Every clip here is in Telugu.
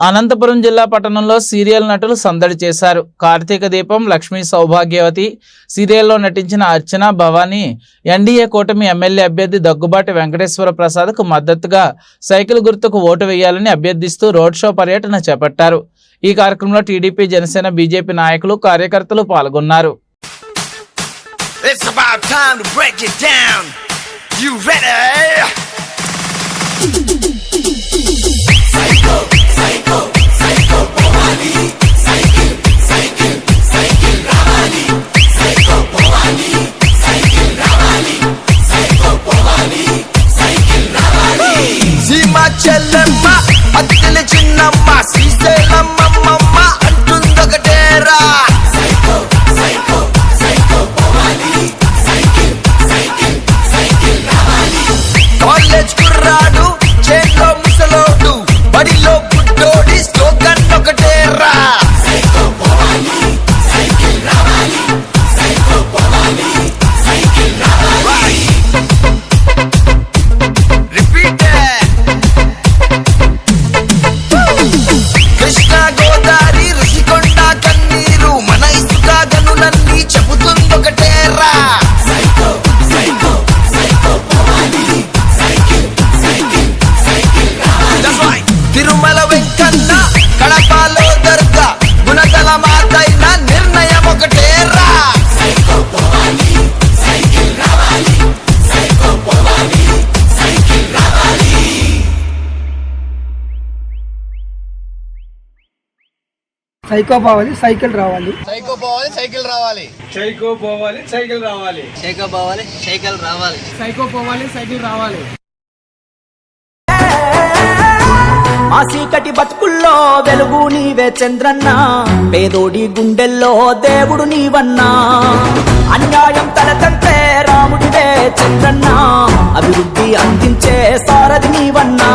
అనంతపురం జిల్లా పట్టణంలో సీరియల్ నటులు సందడి చేశారు కార్తీక దీపం లక్ష్మీ సౌభాగ్యవతి సీరియల్లో నటించిన అర్చన భవానీ ఎన్డీఏ కూటమి ఎమ్మెల్యే అభ్యర్థి దగ్గుబాటి వెంకటేశ్వర ప్రసాద్కు మద్దతుగా సైకిల్ గుర్తుకు ఓటు వేయాలని అభ్యర్థిస్తూ రోడ్ షో పర్యటన చేపట్టారు ఈ కార్యక్రమంలో టీడీపీ జనసేన బీజేపీ నాయకులు కార్యకర్తలు పాల్గొన్నారు It's about time to break it down. You ready? చెల్లెమ్మ అత్తెల చిన్నమ్మ శ్రీశైలమ్మమ్మ అంటుందొకటేరా. కాలేజ్ కుర్రాడు చేతిలో ముసలోడు బడిలో estar సైకో పోవాలి సైకిల్ రావాలి. సైకో పోవాలి సైకిల్ రావాలి. సైకో పోవాలి సైకిల్ రావాలి. సైకో పోవాలి సైకిల్ రావాలి. సైకో పోవాలి సైకిల్ రావాలి. మా చీకటి బతుకుల్లో వెలుగు నీవే చంద్రన్న. పేదోడి గుండెల్లో దేవుడు నీవన్నా. అన్యాయం తలతంటే రాముడివే చంద్రన్న. అభివృద్ధి అందించే సారథి నీవన్నా.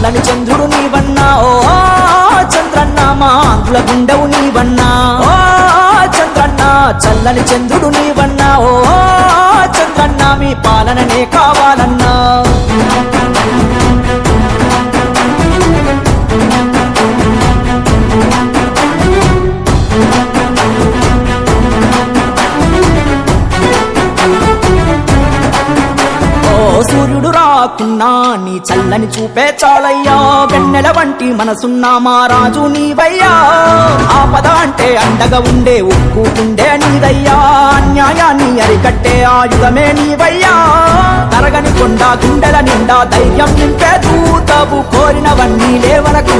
చల్లని చంద్రుడు నీవన్నా? ఓ చంద్రన్న మా ఆంధ్రుల గుండవు నీవన్నా? ఓ చంద్రన్న చల్లని చంద్రుడు నీవన్నా? ఓ చంద్రన్న మీ పాలననే కావాలన్నా? సూర్యుడు నీ చల్లని చూపే చాలయ్యా. వెన్నెల వంటి మనసున్న మా రాజు నీవయ్యా. ఆపద అంటే అండగా ఉండే ఉక్కు గుండె నీదయ్యా. అన్యాయాన్ని అరికట్టే ఆయుధమే నీవయ్యా. తరగని కొండ గుండెల నిండా ధైర్యం నింపే దూతవు కోరినవన్నీ లేవనకు